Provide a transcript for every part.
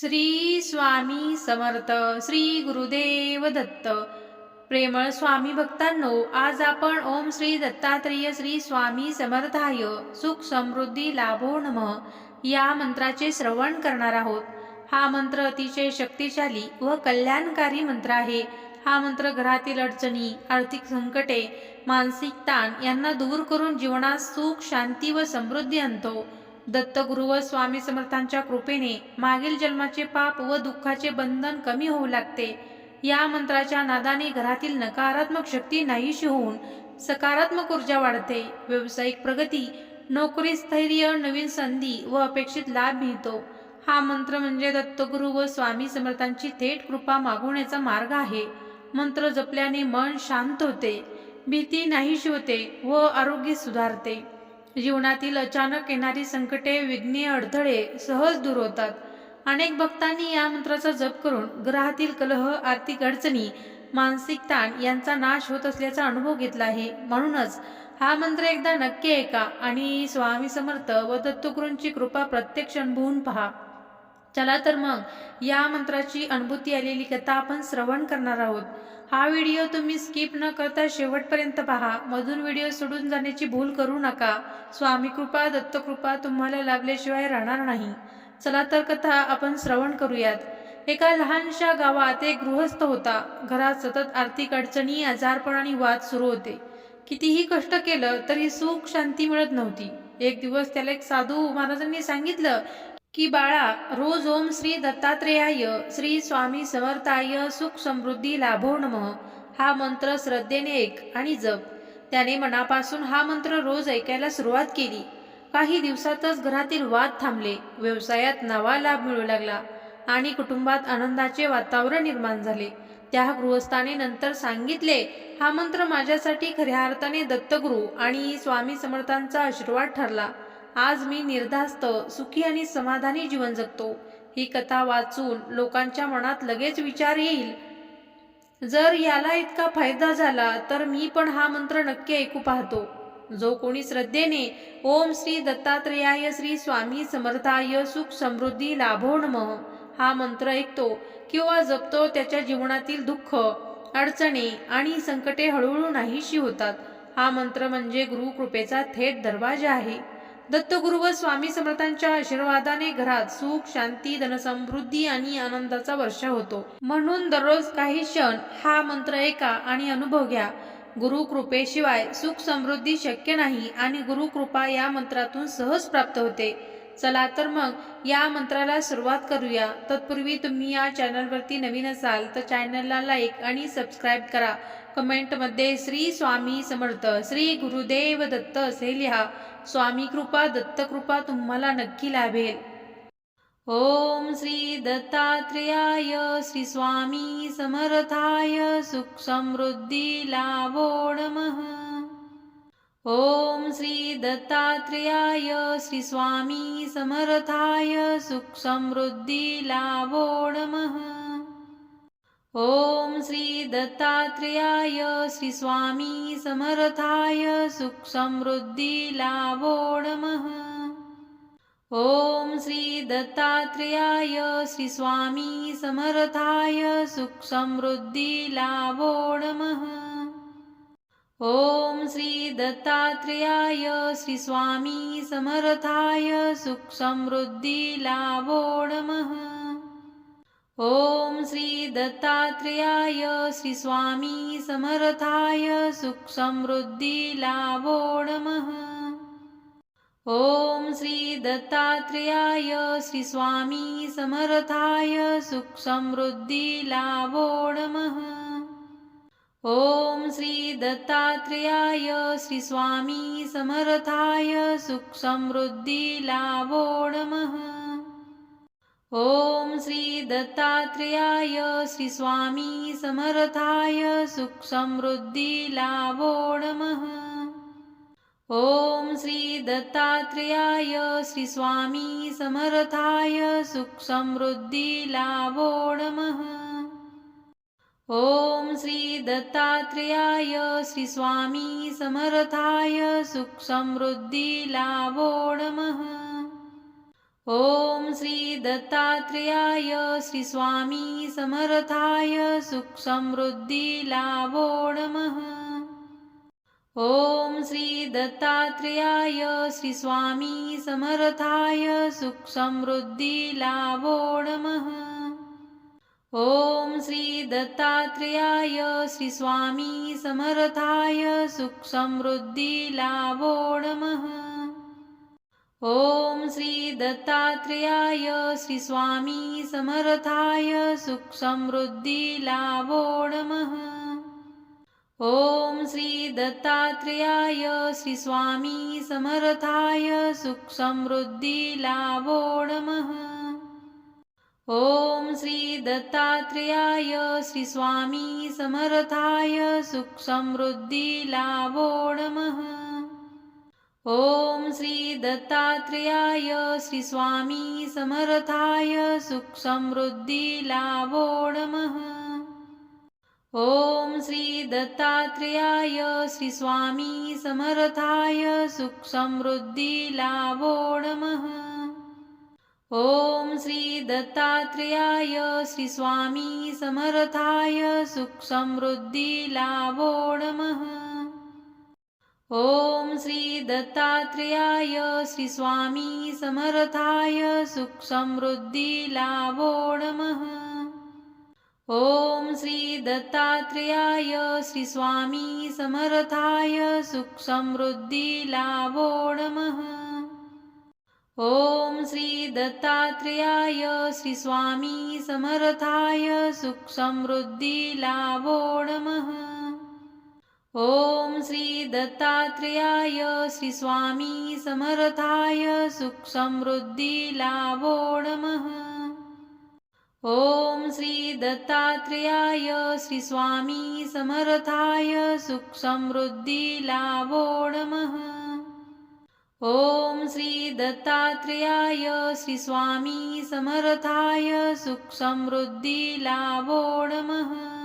श्री स्वामी समर्थ श्री गुरुदेव दत्त. प्रेमळ स्वामी भक्तांनो आज आपण ओम श्री दत्तात्रेय श्री स्वामी समर्थाय सुख समृद्धी लाभो नम या मंत्राचे श्रवण करणार आहोत. हा मंत्र अतिशय शक्तिशाली व कल्याणकारी मंत्र आहे. हा मंत्र घरातील अडचणी आर्थिक संकटे मानसिक ताण यांना दूर करून जीवनात सुख शांती व समृद्धी आणतो. दत्तगुरु व स्वामी समर्थांच्या कृपेने मागील जन्माचे पाप व दुःखाचे बंधन कमी होऊ लागते. या मंत्राच्या नादाने घरातील नकारात्मक शक्ती नाहीशी होऊन सकारात्मक ऊर्जा वाढते. व्यावसायिक प्रगती नोकरी स्थैर्य नवीन संधी व अपेक्षित लाभ मिळतो. हा मंत्र म्हणजे दत्तगुरु व स्वामी समर्थांची थेट कृपा मागवण्याचा मार्ग आहे. मंत्र जपल्याने मन शांत होते भीती नाहीशी होते व आरोग्य सुधारते. जीवनातील अचानक येणारी संकटे विघ्ने अडथळे सहज दूर होतात. अनेक भक्तांनी या मंत्राचा जप करून ग्रहातील कलह आर्थिक अडचणी मानसिक ताण यांचा नाश होत असल्याचा अनुभव घेतला आहे. म्हणूनच हा मंत्र एकदा नक्की ऐका आणि स्वामी समर्थ व दत्तगुरूंची कृपा प्रत्यक्ष अनुभवून पहा. चला तर मग या मंत्राची अनुभूती आलेली कथा आपण श्रवण करणार आहोत. हा व्हिडिओ तुम्ही स्किप न करता शेवटपर्यंत पहा. मधून व्हिडिओ सोडून जाण्याची भूल करू नका. स्वामी कृपा दत्तकृपा तुम्हाला लाभल्याशिवाय राहणार नाही. चला तर कथा आपण श्रवण करूयात. एका लहानशा गावात एक गृहस्थ होता. घरात सतत आर्थिक अडचणी आजारपण आणि वाद सुरू होते. कितीही कष्ट केलं तरी सुख शांती मिळत नव्हती. एक दिवस त्याला एक साधू महाराजांनी सांगितलं की बाळा रोज ओम श्री दत्तात्रेयाय श्री स्वामी समर्थाय सुख समृद्धी लाभो नम. हा मंत्र श्रद्धेने ऐक आणि जप. त्याने मनापासून हा मंत्र रोज ऐकायला सुरुवात केली. काही दिवसातच घरातील वाद थांबले. व्यवसायात नवा लाभ मिळू लागला आणि कुटुंबात आनंदाचे वातावरण निर्माण झाले. त्या गृहस्थाने नंतर सांगितले हा मंत्र माझ्यासाठी खऱ्या अर्थाने दत्तगुरु आणि स्वामी समर्थांचा आशीर्वाद ठरला. आज मी निर्धास्त सुखी आणि समाधानी जीवन जगतो. ही कथा वाचून लोकांच्या मनात लगेच विचार येईल. जर याला इतका फायदा झाला तर मी पण हा मंत्र नक्की ऐकू पाहतो. जो कोणी श्रद्धेने ओम श्री दत्तात्रेयाय श्री स्वामी समर्थाय सुख समृद्धी लाभो नम हा मंत्र ऐकतो किंवा जपतो त्याच्या जीवनातील दुःख अडचणी आणि संकटे हळूहळू नाहीशी होतात. हा मंत्र म्हणजे गुरुकृपेचा थेट दरवाजा आहे. दत्तगुरु व स्वामी समर्थांच्या आशीर्वादाने घरात सुख शांती धनसमृद्धी आणि आनंदाचा वर्षा होतो. म्हणून दररोज काही क्षण हा मंत्र ऐका आणि अनुभव घ्या. गुरु कृपेशिवाय सुख समृद्धी शक्य नाही आणि गुरु कृपा या मंत्रातून सहज प्राप्त होते. चला तर मग या मंत्राला सुरुवात करूया. तत्पूर्वी तुम्ही या चॅनलवरती नवीन असाल तर चॅनलला लाईक आणि सबस्क्राईब करा. कमेंटमध्ये श्री स्वामी समर्थ श्री गुरुदेव दत्त असे लिहा. स्वामी कृपा दत्तकृपा तुम्हाला नक्की लाभेल. ओम श्री दत्तात्रेयाय श्री स्वामी समर्थाय सुख समृद्धी लाभो नमः. ओम श्री दत्तात्रेयाय श्री स्वामी समर्थाय सुख समृद्धी लाभो नमः. ओम श्री दत्तात्रेयाय श्री स्वामी समर्थाय सुख समृद्धी लाभो नमः। ओम श्री दत्तात्रेयाय श्री स्वामी समर्थाय सुख समृद्धी लाभो नमः। ओम श्री दत्तात्रेयाय श्री स्वामी समर्थाय सुख समृद्धी लाभो नमः ओम श्री दत्तात्रेयाय श्री स्वामी समर्थाय सुख समृद्धी लाभो नमः. ओम श्री दत्तात्रेयाय श्री स्वामी समर्थाय सुख समृद्धी लाभो नमः. ओम श्री दत्तात्रेयाय श्री स्वामी समर्थाय सुख समृद्धी लाभो नमः. ओम श्री दत्तात्रेयाय श्री स्वामी समर्थाय सुख समृद्धी लाभो नमः। ओम श्री दत्तात्रेयाय श्री स्वामी समर्थाय सुख समृद्धी लाभो नमः। ओम श्री दत्तात्रेयाय श्री स्वामी समर्थाय सुख समृद्धी लाभो नमः ॐ श्रीदत्तात्रेयाय श्रीस्वामी समर्थाय सुखसमृद्धिलाभो नमः. ॐ श्रीदत्तात्रेयाय श्रीस्वामी समर्थाय सुखसमृद्धिलाभो नमः. ॐ श्रीदत्तात्रेयाय श्रीस्वामी समर्थाय सुखसमृद्धिलाभो नमः. ॐ श्री दत्तात्रेयाय श्री स्वामी समर्थाय सुख समृद्धी लाभो नमः। ॐ श्री दत्तात्रेयाय श्री स्वामी समर्थाय सुख समृद्धी लाभो नमः। ॐ श्री दत्तात्रेयाय श्री स्वामी समर्थाय सुख समृद्धी लाभो नमः ॐ श्री दत्तात्रेयाय श्री स्वामी समर्थाय सुख समृद्धी लाभो नमः। ॐ श्री दत्तात्रेयाय श्री स्वामी समर्थाय सुख समृद्धी लाभो नमः। ॐ श्री दत्तात्रेयाय श्री स्वामी समर्थाय सुख समृद्धी लाभो नमः ॐ श्री दत्तात्रेयाय श्री स्वामी समर्थाय सुख समृद्धी लाभो नमः। ॐ श्री दत्तात्रेयाय श्री स्वामी समर्थाय सुख समृद्धी लाभो नमः। ॐ श्री दत्तात्रेयाय श्री स्वामी समर्थाय सुख समृद्धी लाभो नमः ॐ श्री दत्तात्रेयाय श्री स्वामी समर्थाय सुख समृद्धी लाभो नमः। ॐ श्री दत्तात्रेयाय श्री स्वामी समर्थाय सुख समृद्धी लाभो नमः। ॐ श्री दत्तात्रेयाय श्री स्वामी समर्थाय सुख समृद्धी लाभो नमः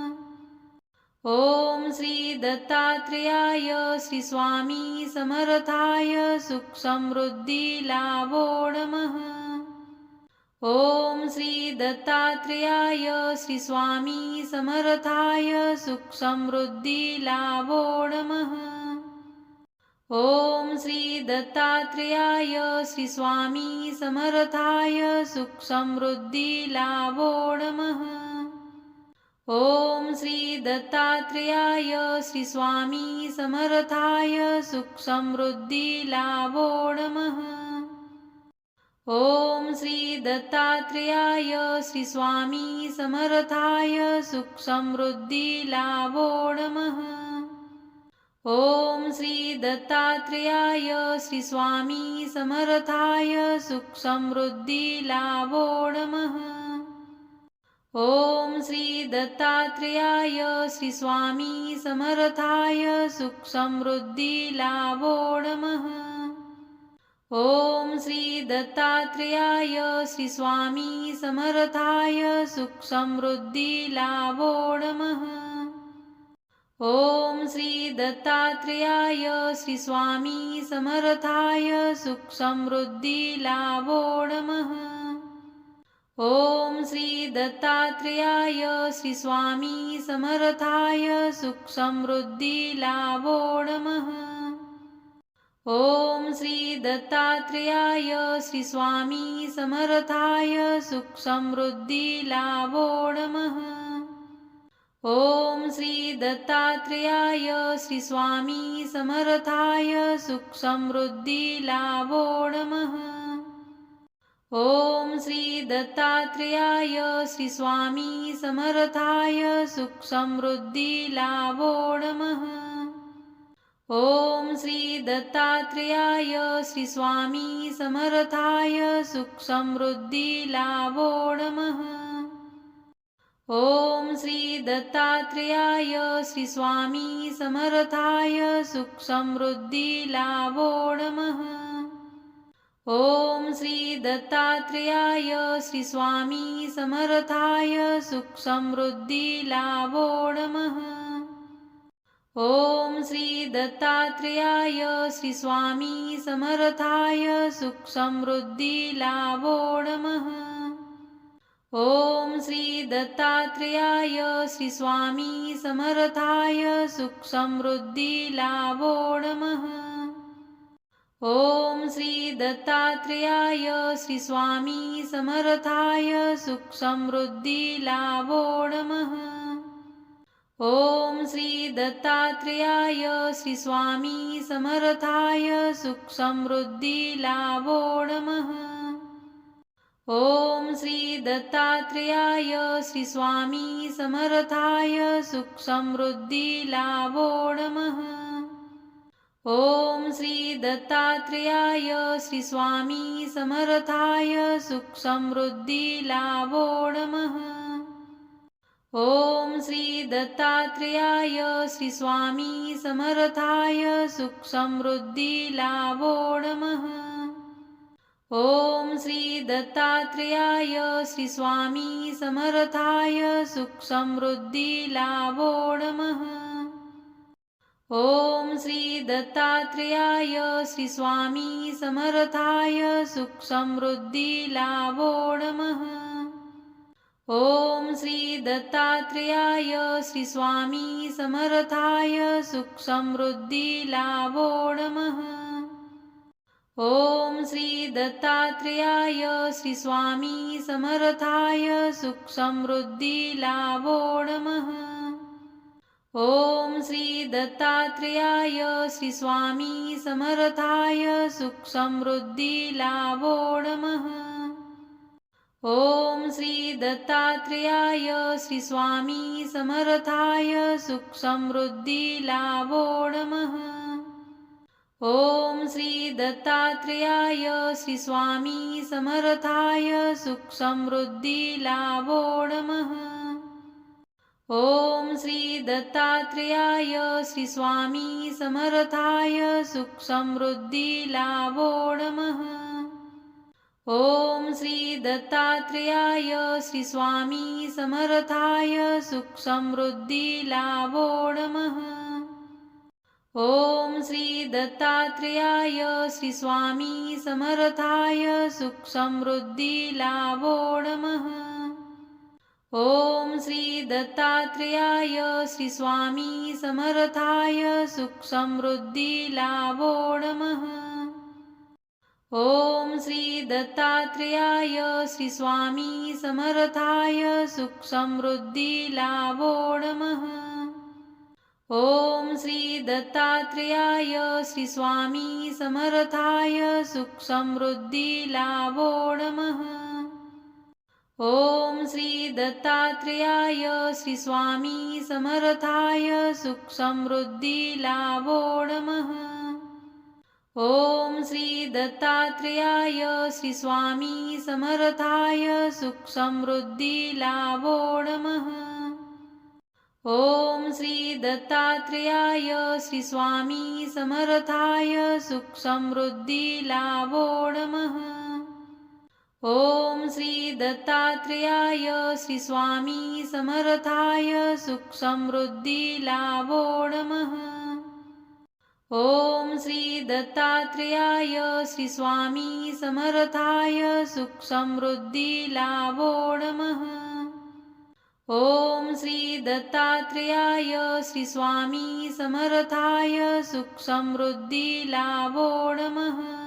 ॐ श्री दत्तात्रेयाय श्री स्वामी समर्थाय सुख समृद्धी लाभो नमः। ॐ श्री दत्तात्रेयाय श्री स्वामी समर्थाय सुख समृद्धी लाभो नमः। ॐ श्री दत्तात्रेयाय श्री स्वामी समर्थाय सुख समृद्धी लाभो नमः ॐ श्री दत्तात्रेयाय श्री स्वामी समर्थाय सुख समृद्धी लाभो नमः. ॐ श्री दत्तात्रेयाय श्री स्वामी समर्थाय सुख समृद्धी लाभो नमः. ॐ श्री दत्तात्रेयाय श्री स्वामी समर्थाय सुख समृद्धी लाभो नमः. ॐ श्री दत्तात्रेयाय श्री स्वामी समर्थाय सुख समृद्धी लाभो नमः। ॐ श्री दत्तात्रेयाय श्री स्वामी समर्थाय सुख समृद्धी लाभो नमः। ॐ श्री दत्तात्रेयाय श्री स्वामी समर्थाय सुख समृद्धी लाभो नमः ॐ श्री दत्तात्रेयाय श्री स्वामी समर्थाय सुख समृद्धी लाभो नमः। ॐ श्री दत्तात्रेयाय श्री स्वामी समर्थाय सुख समृद्धी लाभो नमः। ॐ श्री दत्तात्रेयाय श्री स्वामी समर्थाय सुख समृद्धी लाभो नमः ॐ श्री दत्तात्रेयाय श्री स्वामी समर्थाय सुख समृद्धी लाभो नमः। ॐ श्री दत्तात्रेयाय श्री स्वामी समर्थाय सुख समृद्धी लाभो नमः। ॐ श्री दत्तात्रेयाय श्री स्वामी समर्थाय सुख समृद्धी लाभो नमः ॐ श्री दत्तात्रेयाय श्रीस्वामी समर्थाय सुखसमृद्धिलाभो नमः. ॐ श्री दत्तात्रेयाय श्रीस्वामी समर्थाय सुखसमृद्धिलाभो नमः. ॐ श्री दत्तात्रेयाय श्रीस्वामी समर्थाय सुखसमृद्धिलाभो नमः. ॐ श्री दत्तात्रेयाय श्री स्वामी समर्थाय सुख समृद्धी लाभो नमः। ॐ श्री दत्तात्रेयाय श्री स्वामी समर्थाय सुख समृद्धी लाभो नमः। ॐ श्री दत्तात्रेयाय श्री स्वामी समर्थाय सुख समृद्धी लाभो नमः ॐ श्री दत्तात्रेयाय श्रीस्वामी समर्थाय सुखसमृद्धिलाभो नमः. ॐ श्री दत्तात्रेयाय श्रीस्वामी समर्थाय सुखसमृद्धिलाभो नमः. ॐ श्री दत्तात्रेयाय श्रीस्वामी समर्थाय सुखसमृद्धिलाभो नमः. ॐ श्री दत्तात्रेयाय श्री स्वामी समर्थाय सुख समृद्धी लाभो नमः। ॐ श्री दत्तात्रेयाय श्री स्वामी समर्थाय सुख समृद्धी लाभो नमः। ॐ श्री दत्तात्रेयाय श्री स्वामी समर्थाय सुख समृद्धी लाभो नमः ॐ श्री दत्तात्रेयाय श्री स्वामी समर्थाय सुख समृद्धी लाभो नमः। ॐ श्री दत्तात्रेयाय श्री स्वामी समर्थाय सुख समृद्धी लाभो नमः। ॐ श्री दत्तात्रेयाय श्री स्वामी समर्थाय सुख समृद्धी लाभो नमः ॐ श्री दत्तात्रेयाय श्री स्वामी समर्थाय सुख समृद्धी लाभो नमः। ॐ श्री दत्तात्रेयाय श्री स्वामी समर्थाय सुख समृद्धी लाभो नमः। ॐ श्री दत्तात्रेयाय श्री स्वामी समर्थाय सुख समृद्धी लाभो नमः ॐ श्री दत्तात्रेयाय श्री स्वामी समर्थाय सुख समृद्धी लाभो नमः। ॐ श्री दत्तात्रेयाय श्री स्वामी समर्थाय सुख समृद्धी लाभो नमः। ॐ श्री दत्तात्रेयाय श्री स्वामी समर्थाय सुख समृद्धी लाभो नमः ॐ श्री दत्तात्रेयाय श्री स्वामी समर्थाय सुख समृद्धी लाभो नमः। ॐ श्री दत्तात्रेयाय श्री स्वामी समर्थाय सुख समृद्धी लाभो नमः। ॐ श्री दत्तात्रेयाय श्री स्वामी समर्थाय सुख समृद्धी लाभो नमः ॐ श्री दत्तात्रेयाय श्रीस्वामी समर्थाय सुखसमृद्धिलाभो नमः. ॐ श्री दत्तात्रेयाय श्रीस्वामी समर्थाय सुखसमृद्धिलाभो नमः. ॐ श्री दत्तात्रेयाय श्रीस्वामी समर्थाय सुखसमृद्धिलाभो नमः.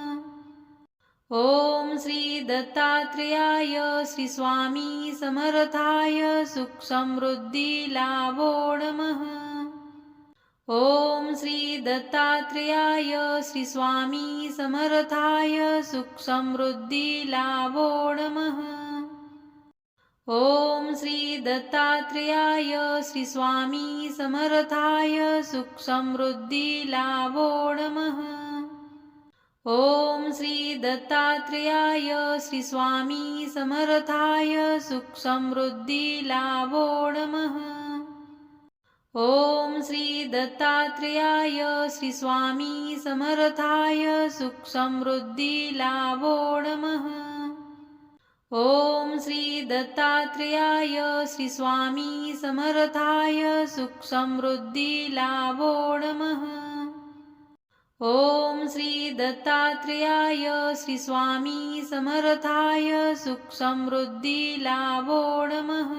ॐ श्री दत्तात्रेयाय श्री स्वामी समर्थाय सुख समृद्धी लाभो नमः। ॐ श्री दत्तात्रेयाय श्री स्वामी समर्थाय सुख समृद्धी लाभो नमः। ॐ श्री दत्तात्रेयाय श्री स्वामी समर्थाय सुख समृद्धी लाभो नमः ॐ श्री दत्तात्रेयाय श्री स्वामी समर्थाय सुख समृद्धी लाभो नमः। ॐ श्री दत्तात्रेयाय श्री स्वामी समर्थाय सुख समृद्धी लाभो नमः। ॐ श्री दत्तात्रेयाय श्री स्वामी समर्थाय सुख समृद्धी लाभो नमः ॐ श्री दत्तात्रेयाय श्री स्वामी समर्थाय सुख समृद्धी लाभो नमः।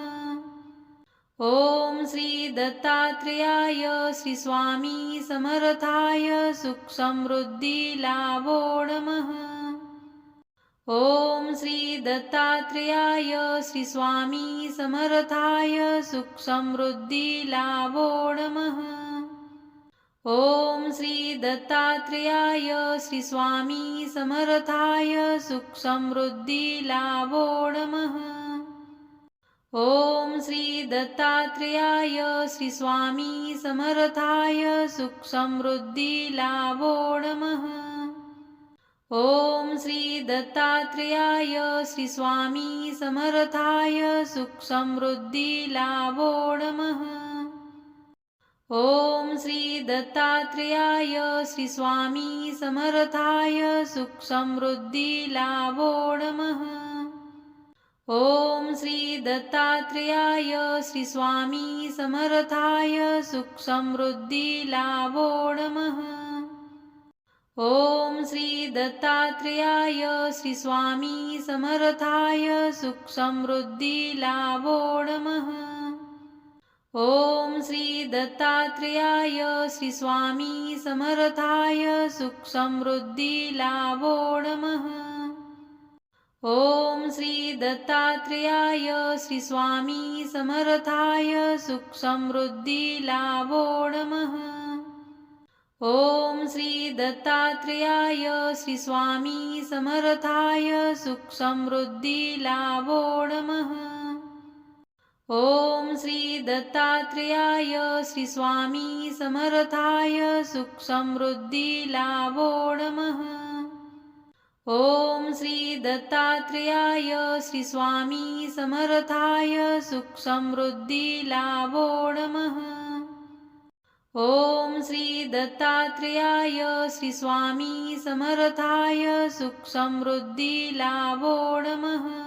ॐ श्री दत्तात्रेयाय श्री स्वामी समर्थाय सुख समृद्धी लाभो नमः। ॐ श्री दत्तात्रेयाय श्री स्वामी समर्थाय सुख समृद्धी लाभो नमः ॐ श्री दत्तात्रेयाय श्री स्वामी समर्थाय सुख समृद्धी लाभो नमः। ॐ श्री दत्तात्रेयाय श्री स्वामी समर्थाय सुख समृद्धी लाभो नमः। ॐ श्री दत्तात्रेयाय श्री स्वामी समर्थाय सुख समृद्धी लाभो नमः ॐ श्री दत्तात्रेयाय श्री स्वामी समर्थाय सुख समृद्धी लाभो नमः। ॐ श्री दत्तात्रेयाय श्री स्वामी समर्थाय सुख समृद्धी लाभो नमः। ॐ श्री दत्तात्रेयाय श्री स्वामी समर्थाय सुख समृद्धी लाभो नमः ॐ श्री दत्तात्रेयाय श्री स्वामी समर्थाय सुख समृद्धी लाभो नमः। ॐ श्री दत्तात्रेयाय श्री स्वामी समर्थाय सुख समृद्धी लाभो नमः। ॐ श्री दत्तात्रेयाय श्री स्वामी समर्थाय सुख समृद्धी लाभो नमः ॐ श्री दत्तात्रेयाय श्री स्वामी समर्थाय सुख समृद्धी लाभो नमः। ॐ श्री दत्तात्रेयाय श्री स्वामी समर्थाय सुख समृद्धी लाभो नमः। ॐ श्री दत्तात्रेयाय श्री स्वामी समर्थाय सुख समृद्धी लाभो नमः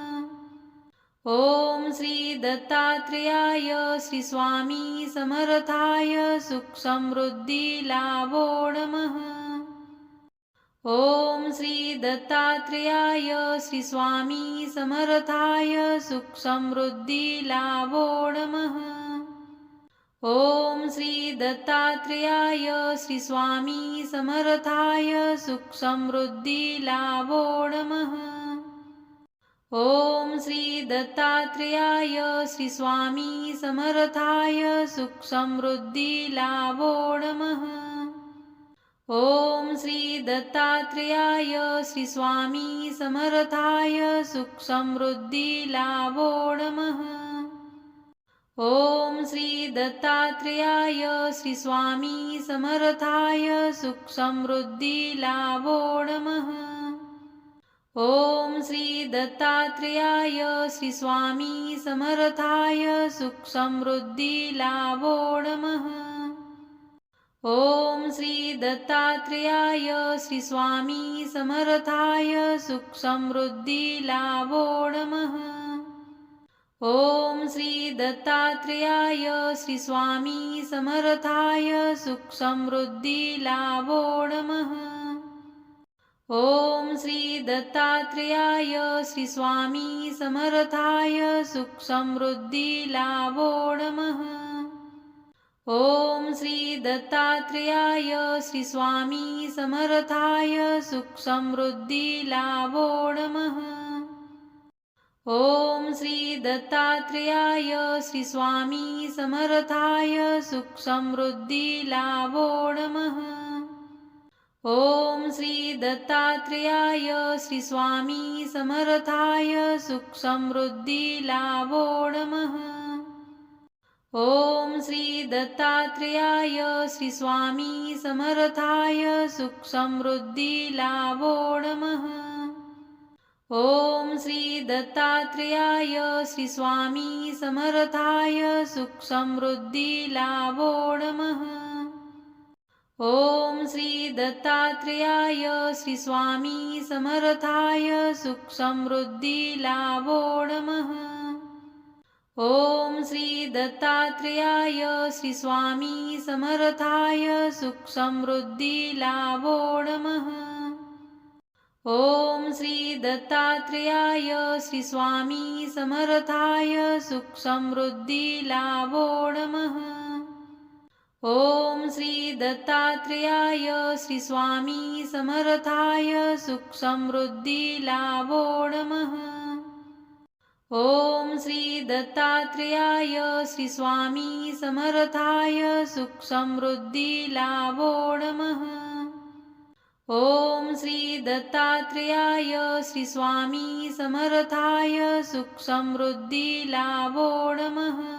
ॐ श्री दत्तात्रेयाय श्री स्वामी समर्थाय सुख समृद्धी लाभो नमः। ॐ श्री दत्तात्रेयाय श्री स्वामी समर्थाय सुख समृद्धी लाभो नमः। ॐ श्री दत्तात्रेयाय श्री स्वामी समर्थाय सुख समृद्धी लाभो नमः ॐ श्री दत्तात्रेयाय श्री स्वामी समर्थाय सुख समृद्धी लाभो नमः। ॐ श्री दत्तात्रेयाय श्री स्वामी समर्थाय सुख समृद्धी लाभो नमः। ॐ श्री दत्तात्रेयाय श्री स्वामी समर्थाय सुख समृद्धी लाभो नमः ॐ श्री दत्तात्रेयाय श्री स्वामी समर्थाय सुख समृद्धी लाभो नमः। ॐ श्री दत्तात्रेयाय श्री स्वामी समर्थाय सुख समृद्धी लाभो नमः। ॐ श्री दत्तात्रेयाय श्री स्वामी समर्थाय सुख समृद्धी लाभो नमः ॐ श्री दत्तात्रेयाय श्री स्वामी समर्थाय सुख समृद्धी लाभो नमः। ॐ श्री दत्तात्रेयाय श्री स्वामी समर्थाय सुख समृद्धी लाभो नमः। ॐ श्री दत्तात्रेयाय श्री स्वामी समर्थाय सुख समृद्धी लाभो नमः ॐ श्री दत्तात्रेयाय श्रीस्वामी समर्थाय सुखसमृद्धिलाभो नमः. ॐ श्री दत्तात्रेयाय श्रीस्वामी समर्थाय सुखसमृद्धिलाभो नमः. ॐ श्री दत्तात्रेयाय श्रीस्वामी समर्थाय सुखसमृद्धिलाभो नमः. ॐ श्री दत्तात्रेयाय श्री स्वामी समर्थाय सुख समृद्धी लाभो नमः। ॐ श्री दत्तात्रेयाय श्री स्वामी समर्थाय सुख समृद्धी लाभो नमः। ॐ श्री दत्तात्रेयाय श्री स्वामी समर्थाय सुख समृद्धी लाभो नमः ॐ श्री दत्तात्रेयाय श्री स्वामी समर्थाय सुख समृद्धी लाभो नमः। ॐ श्री दत्तात्रेयाय श्री स्वामी समर्थाय सुख समृद्धी लाभो नमः। ॐ श्री दत्तात्रेयाय श्री स्वामी समर्थाय सुख समृद्धी लाभो नमः